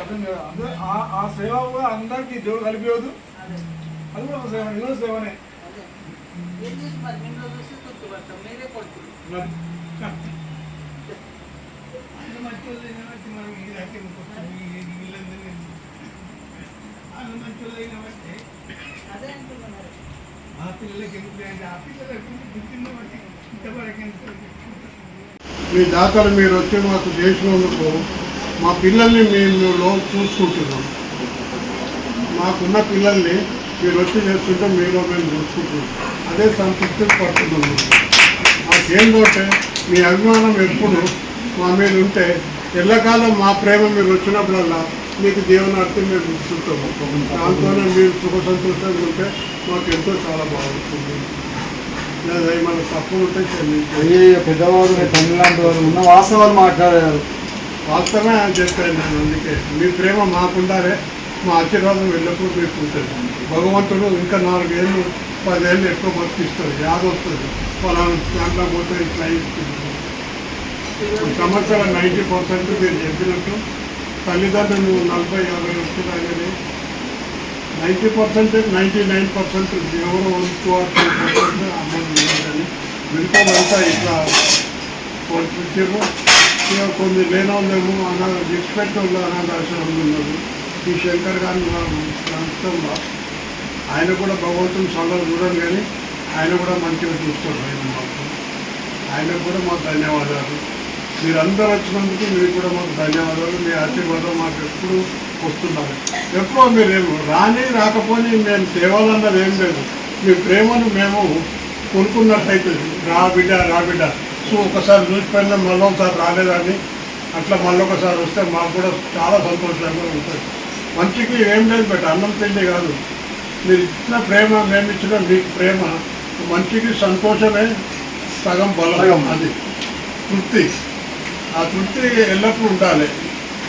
అందరూ- ఆ- సేవ కూడా అందరికి దేవుడు కలిపేయదు అది కూడా ఒక సేవ కూడా సేవనే. ఆ పిల్లలకి ఎందుకు ఆ పిల్లలకి బట్టి ఇంతవరకు ఎందుకు మీ దాతలు మీరు వచ్చి మాకు చేసినందుకు మా పిల్లల్ని మేము చూసుకుంటున్నాం. మాకున్న పిల్లల్ని మీరు వచ్చి చేస్తుంటే మీలో మేము చూసుకుంటున్నాం. అదే సంతృప్తి పడుతున్నాం. మాకేంటంటే మీ అభిమానం ఎప్పుడు మా మీద ఉంటే ఎల్లకాలం మా ప్రేమ మీరు వచ్చినప్పుడల్లా మీకు దేవుని అర్థం మేము చూస్తుంటాము దాంతోనే మీరు సుఖ సంతోషంగా ఉంటే మాకు ఎంతో చాలా బాగుంటుంది. అయ్యే పెద్దవారు తల్లి లాంటి వారు ఉన్న వాస్తవాలు మాట్లాడారు. వాస్తవమే అని చెప్పాను నేను అందుకే. మీ ప్రేమ మాకుండాలే మా ఆశీర్వాదం ఎల్లప్పుడూ మీకు ఉంటుంది. భగవంతుడు ఇంకా నాలుగేళ్ళు పదేళ్ళు ఎక్కువ బతికిస్తారు యాద వస్తుంది పలానా దాంట్లో పోతే ఇట్లా సంవత్సరం నైంటీ పర్సెంట్ మీరు చెప్పినట్టు తల్లిదండ్రులు నలభై యాభై వచ్చినాయని ninety percent ninety nine percent ఎవరు two or three percent amount మిగతాదంతా ఇట్లా పంపించారు ఇక కొన్ని లేనో వాళ్ళేమో అలా ఎక్స్పెక్ట్ వాళ్ళు అనాథాశ్రమంలో ఉన్నారు. ఈ శంకర్ గారిని సంస్థంలో ఆయన కూడా భగవంతుని సలహా చూడడం కానీ ఆయన కూడా మంచిగా చూస్తారు ఆయన మాకు. ఆయనకు కూడా మాకు ధన్యవాదాలు. మీరందరూ వచ్చినందుకు మీకు కూడా మాకు ధన్యవాదాలు. మీ ఆశీర్వాదం మాకు ఎప్పుడు వస్తున్నారు. ఎప్పుడో మీరేమో రాని రాకపోని మేము తేవాలన్నది ఏం లేదు. మీ ప్రేమను మేము కొనుక్కున్నట్టయితే రా బిడ్డ రా బిడ్డ. సో ఒకసారి చూసిపోయినా మళ్ళీ ఒకసారి రాలేదని అట్లా మళ్ళీ ఒకసారి వస్తే మాకు కూడా చాలా సంతోషంగా ఉంటుంది. మంచికి ఏం లేదు బట్ అన్నం తిండి కాదు. మీరు ఇచ్చిన ప్రేమ మేము ఇచ్చిన మీకు ప్రేమ మంచికి సంతోషమే సగం బలం. సగం. అది తృప్తి. ఆ తృప్తి ఎల్లప్పుడూ ఉండాలి.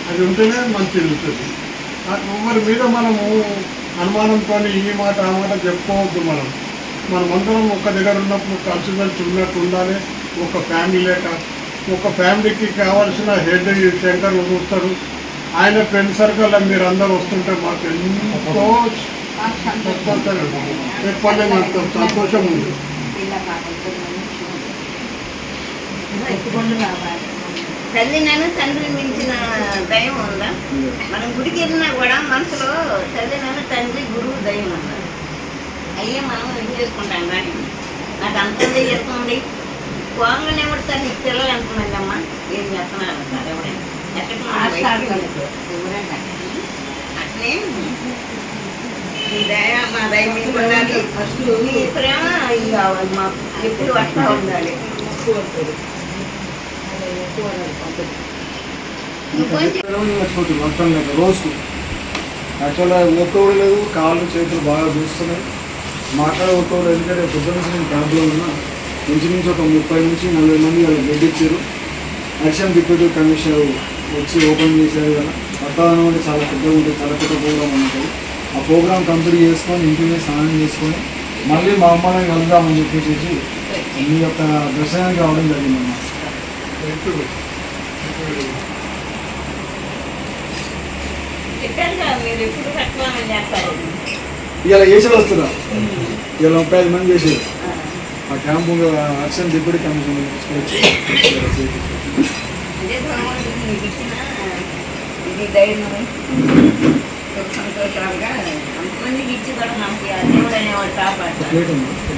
అది ఉంటేనే మంచిది ఉంటుంది. మరి మీద మనము అనుమానంతో ఈ మాట ఆ మాట చెప్పుకోవద్దు మనం. మనమందరం ఒక దగ్గర ఉన్నప్పుడు కలిసిమెలిసి ఉన్నట్టు ఉండాలి. ఒక ఫ్యామిలీ లేక ఒక ఫ్యామిలీకి కావాల్సిన హెడ్ శంకర్ చూస్తారు ఆయన ఫ్రెండ్ సర్కిల్ మీరు అందరూ వస్తుంటే మాకు ఎంతో చెప్పండి మాకు సంతోషం ఉంది. తల్లి నన్ను తండ్రి మించిన దయం ఉందా? మనం గుడికి వెళ్ళినా కూడా మనసులో తల్లి నన్ను తండ్రి గురువు దయం ఉందా? అయ్యే మనం ఏం చేసుకుంటాం కానీ నాకు అంత చేస్తుంది పోగానే ఎవడు తను నీకు పిల్లలు అనుకున్నాను అమ్మా ఏం చేస్తున్నారు? వెళ్ళొద్దు. ఎవరైనా. అట్లే? మీ దయ మా దయ మీకు ఉండాలి. మీ ప్రేమ ఇది కావాలి మాకు ఎప్పుడు అట్లా ఉండాలి. ఇంకొంచెం మొత్తం లేదు రోజు యాక్చువల్గా ఓపిక లేదు కాళ్ళు చేతులు బాగా చూస్తున్నాయి మాట్లాడే ఓపిక ఎందుకంటే పొద్దున్న నుంచి నేను క్యాబ్లో ఉన్నా ఇంచుమించు ఒక ముప్పై నుంచి నలభై మంది వాళ్ళు గెడ్డిచ్చారు యాక్షన్ డిప్యూటీ కమిషనర్ వచ్చి ఓపెన్ చేశారు కదా వాతావరణం అంటే చాలా పెద్దగా ఉంటుంది చాలా పెద్ద ప్రోగ్రామ్ ఉంటుంది ఆ ప్రోగ్రామ్ కంప్లీట్ చేసుకొని ఇంటిని స్నానం చేసుకొని మళ్ళీ మా అమ్మని కలుద్దామని చెప్పేసి మీ యొక్క దర్శనానికి రావడం జరిగిందన్నమాట చెప్పారు కదా మీరు ఎప్పుడు కట్టమని చేస్తారు ఇలా ఏసీలు వస్తున్నా. ఇలా ముప్పై ఐదు మంది చేసారు ఆ. క్యాంపు యాక్షన్ డిప్యూటీ కమిషన్ సంతోషాలుగా అంతమందికి ఇచ్చి కూడా మనకి దేవుడు అనేవాడు ఉంది